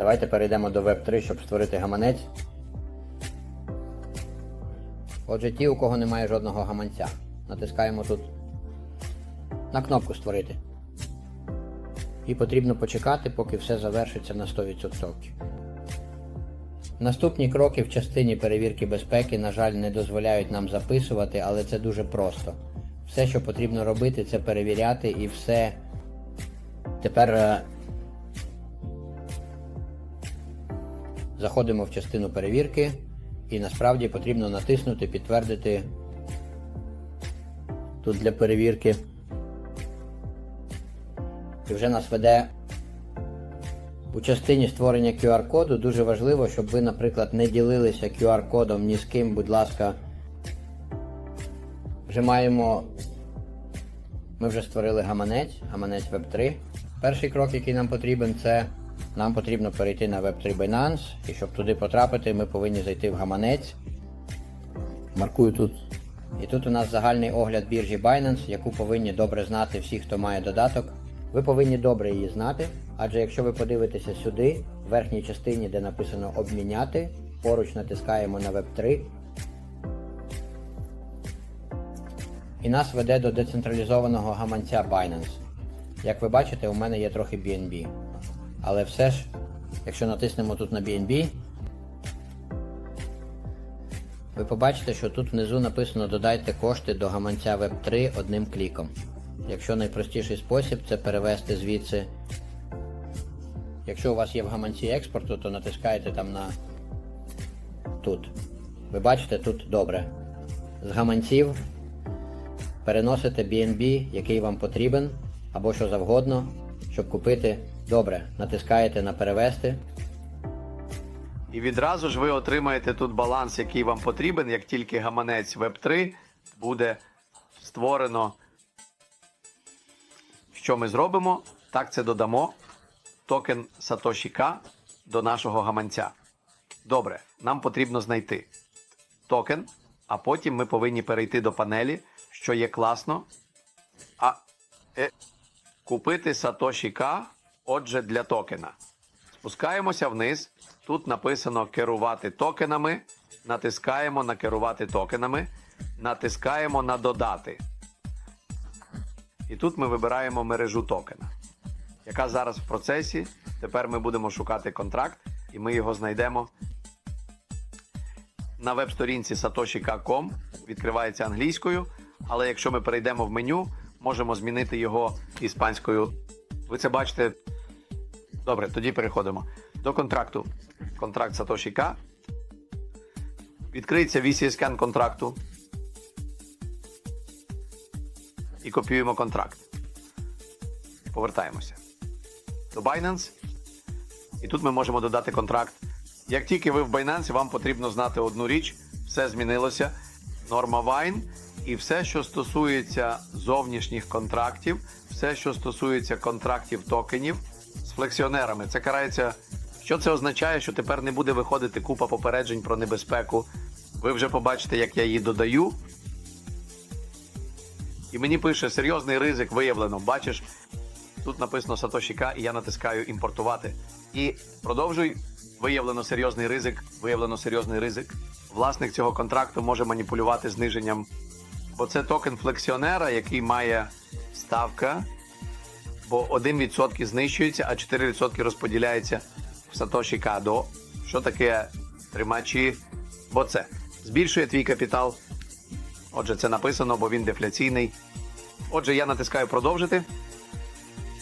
Давайте перейдемо до Web3, щоб створити гаманець. Отже, ті, у кого немає жодного гаманця, натискаємо тут на кнопку Створити. І потрібно почекати, поки все завершиться на 100%. Наступні кроки в частині перевірки безпеки, на жаль, не дозволяють нам записувати, але це дуже просто. Все, що потрібно робити, це перевіряти і все. Тепер заходимо в частину перевірки і насправді потрібно натиснути Підтвердити тут для перевірки. І вже нас веде у частині створення QR-коду дуже важливо, щоб ви, наприклад, не ділилися QR-кодом ні з ким, будь ласка. Вже маємо. Ми вже створили гаманець, гаманець Web3. Перший крок, який нам потрібен, це нам потрібно перейти на Web3 Binance. І щоб туди потрапити, ми повинні зайти в гаманець. Маркую тут. І тут у нас загальний огляд біржі Binance, яку повинні добре знати всі, хто має додаток. Ви повинні добре її знати, адже якщо ви подивитеся сюди, в верхній частині, де написано обміняти, поруч натискаємо на Web3. І нас веде до децентралізованого гаманця Binance. Як ви бачите, у мене є трохи BNB. Але все ж, якщо натиснемо тут на BNB, ви побачите, що тут внизу написано Додайте кошти до гаманця Web3 одним кліком. Якщо найпростіший спосіб це перевести звідси. Якщо у вас є в гаманці експорту, то натискаєте там на тут. Ви бачите тут добре. З гаманців переносите BNB, який вам потрібен, або що завгодно, щоб купити. Добре, натискаєте на перевести. І відразу ж ви отримаєте тут баланс, який вам потрібен, як тільки гаманець Web3 буде створено. Що ми зробимо? Так це додамо токен Satoshi K до нашого гаманця. Добре, нам потрібно знайти токен, а потім ми повинні перейти до панелі, що є класно. А е, купити Satoshi K, отже, для токена. Спускаємося вниз. Тут написано керувати токенами. Натискаємо на керувати токенами. Натискаємо на додати. І тут ми вибираємо мережу токена, яка зараз в процесі. Тепер ми будемо шукати контракт, і ми його знайдемо на веб-сторінці satoshi.com. Відкривається англійською. Але якщо ми перейдемо в меню, можемо змінити його іспанською. Ви це бачите. Добре, тоді переходимо до контракту. Контракт Satoshi K. Відкриється VCScan контракту. І копіюємо контракт. Повертаємося до Binance. І тут ми можемо додати контракт. Як тільки ви в Binance, вам потрібно знати одну річ: все змінилося. Норма Wine і все, що стосується зовнішніх контрактів, все, що стосується контрактів токенів з флексіонерами. Це карається. Що це означає, що тепер не буде виходити купа попереджень про небезпеку. Ви вже побачите, як я її додаю. І мені пише серйозний ризик виявлено. Бачиш, тут написано K, і я натискаю імпортувати. І продовжуй. Виявлено серйозний ризик. Виявлено серйозний ризик. Власник цього контракту може маніпулювати зниженням. Бо це токен флексіонера, який має ставка. Бо 1% знищується, а 4% розподіляється в Satoshi K до. Що таке тримачі? Бо це збільшує твій капітал. Отже, це написано, бо він дефляційний. Отже, я натискаю продовжити.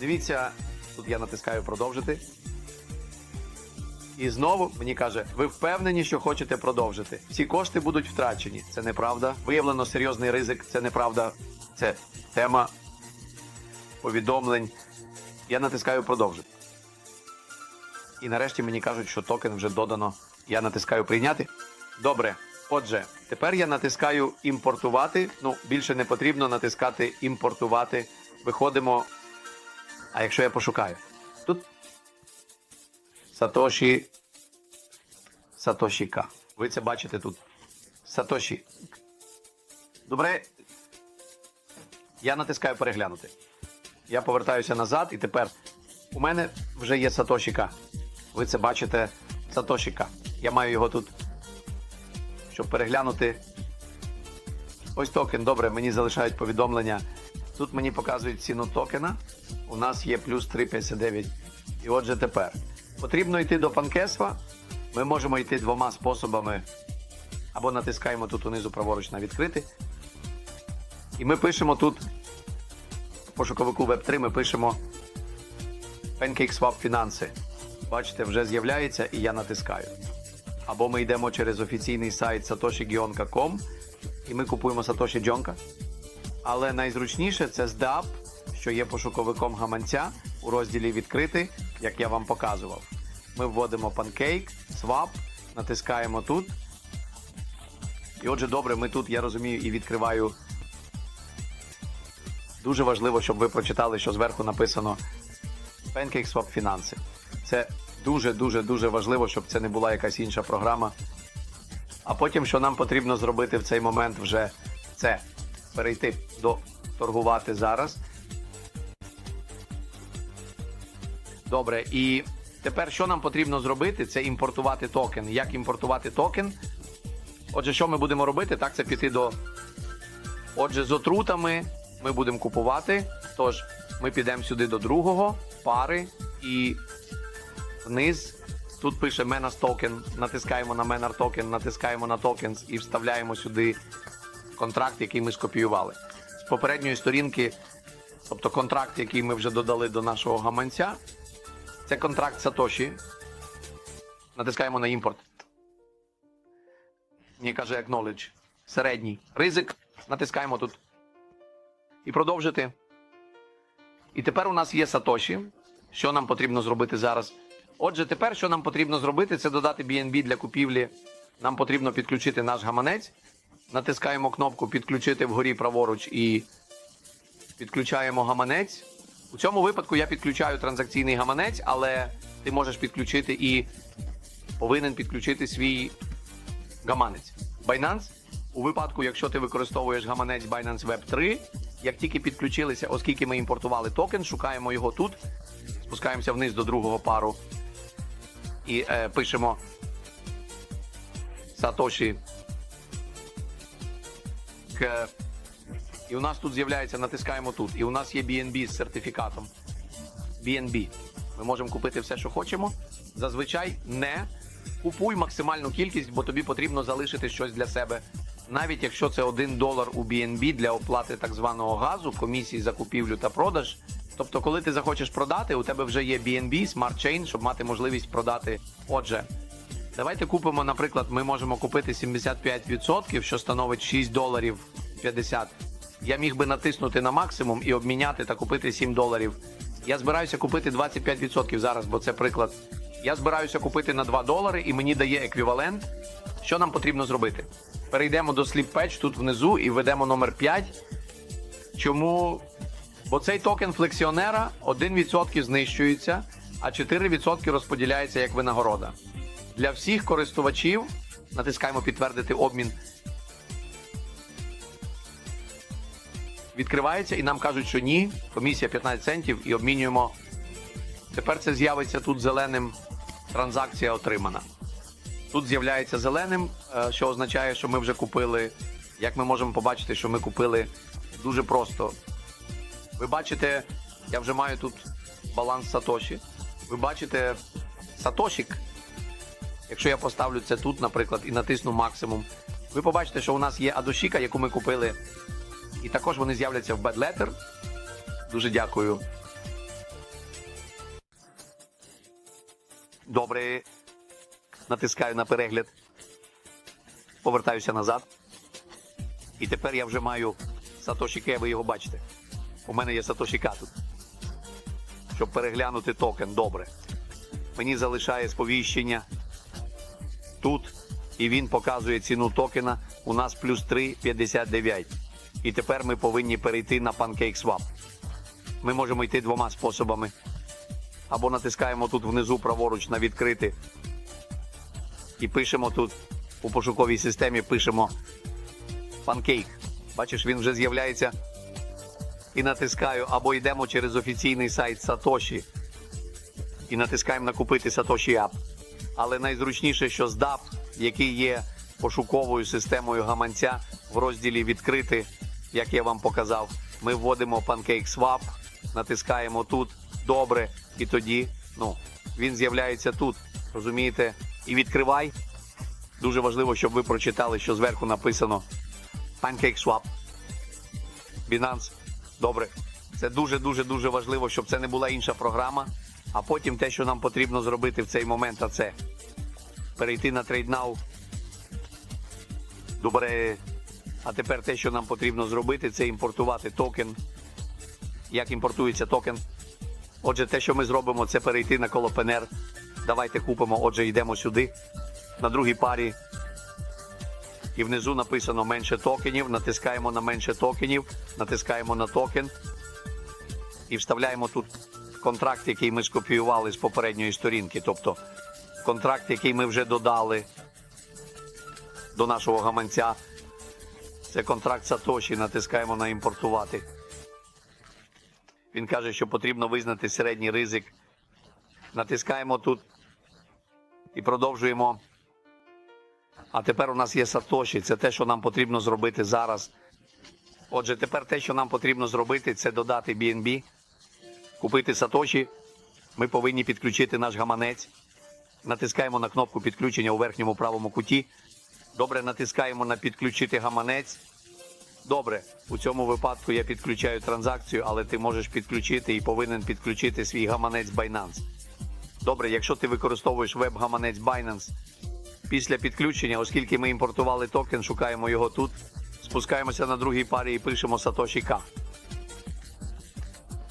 Дивіться, тут я натискаю продовжити. І знову мені каже: ви впевнені, що хочете продовжити? Всі кошти будуть втрачені. Це неправда. Виявлено серйозний ризик. Це неправда. Це тема повідомлень. Я натискаю продовжити. І нарешті мені кажуть, що токен вже додано. Я натискаю прийняти. Добре. Отже, тепер я натискаю імпортувати. Ну, більше не потрібно натискати імпортувати. Виходимо. А якщо я пошукаю? Тут Сатоші. Сатоші К. Ви це бачите тут. Сатоші. Добре. Я натискаю переглянути. Я повертаюся назад, і тепер у мене вже є Сатоші К. ви це бачите Сатошіка. Я маю його тут, щоб переглянути. Ось токен, добре, мені залишають повідомлення. Тут мені показують ціну токена. У нас є плюс 3,59. І отже, тепер потрібно йти до панкесва. Ми можемо йти двома способами. Або натискаємо тут унизу праворуч на відкрити. І ми пишемо тут пошуковику Web3 ми пишемо PancakeSwap фінанси. Бачите, вже з'являється і я натискаю. Або ми йдемо через офіційний сайт satoshigionka.com і ми купуємо Satoshi Джонка. Але найзручніше це здап, що є пошуковиком гаманця у розділі відкрити, як я вам показував. Ми вводимо Pancake, Swap, натискаємо тут. І отже, добре, ми тут, я розумію, і відкриваю. Дуже важливо, щоб ви прочитали, що зверху написано PancakeSwap фінанси. Це дуже, дуже, дуже важливо, щоб це не була якась інша програма. А потім, що нам потрібно зробити в цей момент, вже це перейти до торгувати зараз. Добре, і тепер що нам потрібно зробити? Це імпортувати токен. Як імпортувати токен? Отже, що ми будемо робити? Так, це піти до. Отже, з отрутами ми будемо купувати. Тож, ми підемо сюди до другого пари і вниз. Тут пише Menas токен. Натискаємо на Menar токен, натискаємо на tokens і вставляємо сюди контракт, який ми скопіювали. З попередньої сторінки, тобто контракт, який ми вже додали до нашого гаманця, це контракт Satoshi. Натискаємо на імпорт. Мені каже Acknowledge. Середній. Ризик. Натискаємо тут. І продовжити. І тепер у нас є Satoshi. Що нам потрібно зробити зараз? Отже, тепер, що нам потрібно зробити, це додати BNB для купівлі. Нам потрібно підключити наш гаманець. Натискаємо кнопку Підключити вгорі праворуч і підключаємо гаманець. У цьому випадку я підключаю транзакційний гаманець, але ти можеш підключити і повинен підключити свій гаманець. Binance, у випадку, якщо ти використовуєш гаманець Binance Web 3, як тільки підключилися, оскільки ми імпортували токен, шукаємо його тут, спускаємося вниз до другого пару і е, пишемо К. І у нас тут з'являється, натискаємо тут. І у нас є BNB з сертифікатом. BNB. Ми можемо купити все, що хочемо. Зазвичай не купуй максимальну кількість, бо тобі потрібно залишити щось для себе. Навіть якщо це 1 долар у BNB для оплати так званого газу, комісії за купівлю та продаж. Тобто, коли ти захочеш продати, у тебе вже є BNB, Smart Chain, щоб мати можливість продати. Отже, давайте купимо, наприклад, ми можемо купити 75%, що становить 6 доларів 50. Я міг би натиснути на максимум і обміняти та купити 7 доларів. Я збираюся купити 25% зараз, бо це приклад. Я збираюся купити на 2 долари і мені дає еквівалент. Що нам потрібно зробити? Перейдемо до Patch тут внизу і введемо номер 5. Чому? Бо цей токен флексіонера 1% знищується, а 4% розподіляється як винагорода. Для всіх користувачів натискаємо підтвердити обмін. Відкривається і нам кажуть, що ні. Комісія 15 центів і обмінюємо. Тепер це з'явиться тут зеленим. Транзакція отримана. Тут з'являється зеленим, е, що означає, що ми вже купили. Як ми можемо побачити, що ми купили дуже просто. Ви бачите, я вже маю тут баланс Сатоші. Ви бачите Сатошік. Якщо я поставлю це тут, наприклад, і натисну максимум, ви побачите, що у нас є Адошіка, яку ми купили. І також вони з'являться в Bad Letter. Дуже дякую. Добре. Натискаю на перегляд. Повертаюся назад. І тепер я вже маю Сатоші Ке, ви його бачите. У мене є Сатоші тут. Щоб переглянути токен, добре. Мені залишає сповіщення тут, і він показує ціну токена. У нас плюс 3,59. І тепер ми повинні перейти на PancakeSwap. Ми можемо йти двома способами. Або натискаємо тут внизу праворуч на відкрити. І пишемо тут у пошуковій системі пишемо Pancake. Бачиш, він вже з'являється. І натискаю, або йдемо через офіційний сайт Satoshi. і натискаємо на купити Satoshi App. Але найзручніше, що з DAP, який є пошуковою системою гаманця в розділі Відкрити, як я вам показав, ми вводимо PancakeSwap, натискаємо тут добре, і тоді ну, він з'являється тут. Розумієте? І відкривай. Дуже важливо, щоб ви прочитали, що зверху написано PancakeSwap. Binance. Добре. Це дуже дуже важливо, щоб це не була інша програма. А потім те, що нам потрібно зробити в цей момент, а це перейти на TradeNow. Добре. А тепер те, що нам потрібно зробити, це імпортувати токен. Як імпортується токен? Отже, те, що ми зробимо, це перейти на коло колопенер. Давайте купимо. Отже, йдемо сюди. На другій парі. І внизу написано менше токенів. Натискаємо на менше токенів, натискаємо на токен і вставляємо тут контракт, який ми скопіювали з попередньої сторінки. Тобто контракт, який ми вже додали до нашого гаманця. Це контракт Satoshi. Натискаємо на імпортувати. Він каже, що потрібно визнати середній ризик. Натискаємо тут і продовжуємо. А тепер у нас є Satoshi. Це те, що нам потрібно зробити зараз. Отже, тепер те, що нам потрібно зробити, це додати BNB, купити Satoshi. Ми повинні підключити наш гаманець. Натискаємо на кнопку підключення у верхньому правому куті. Добре, натискаємо на підключити гаманець. Добре, у цьому випадку я підключаю транзакцію, але ти можеш підключити і повинен підключити свій гаманець Binance. Добре, якщо ти використовуєш веб-гаманець Binance, після підключення, оскільки ми імпортували токен, шукаємо його тут, спускаємося на другій парі і пишемо Satoshi K.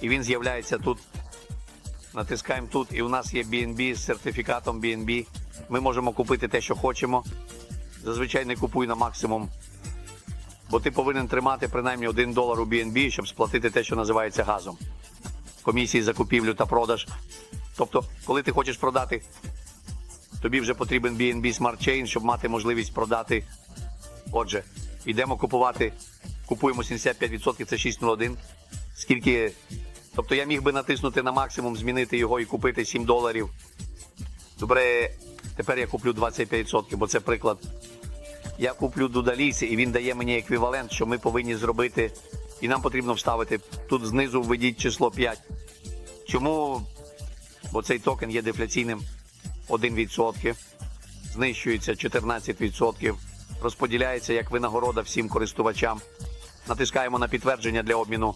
І він з'являється тут. Натискаємо тут, і у нас є BNB з сертифікатом BNB. Ми можемо купити те, що хочемо. Зазвичай не купуй на максимум бо ти повинен тримати принаймні 1 долар у BNB, щоб сплатити те, що називається газом. Комісії за купівлю та продаж. Тобто, коли ти хочеш продати, тобі вже потрібен BNB Smart Chain, щоб мати можливість продати. Отже, йдемо купувати, купуємо 75%, це 601. Скільки. Тобто я міг би натиснути на максимум, змінити його і купити 7 доларів. Добре, тепер я куплю 25%, бо це приклад я куплю дудалісі, і він дає мені еквівалент, що ми повинні зробити. І нам потрібно вставити тут знизу введіть число 5. Чому? Бо цей токен є дефляційним 1%, знищується 14%, розподіляється як винагорода всім користувачам. Натискаємо на підтвердження для обміну.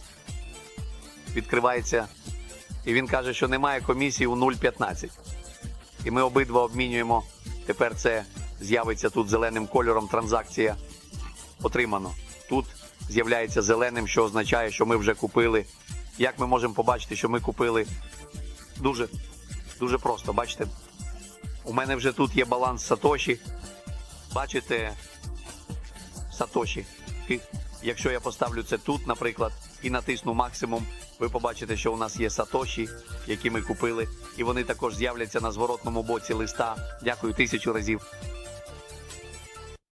Відкривається. І він каже, що немає комісії у 0,15. І ми обидва обмінюємо. Тепер це з'явиться тут зеленим кольором транзакція. Отримано. Тут з'являється зеленим, що означає, що ми вже купили. Як ми можемо побачити, що ми купили? Дуже, дуже просто. Бачите? У мене вже тут є баланс Сатоші. Бачите, Сатоші. Якщо я поставлю це тут, наприклад, і натисну максимум, ви побачите, що у нас є Сатоші, які ми купили, і вони також з'являться на зворотному боці листа. Дякую тисячу разів.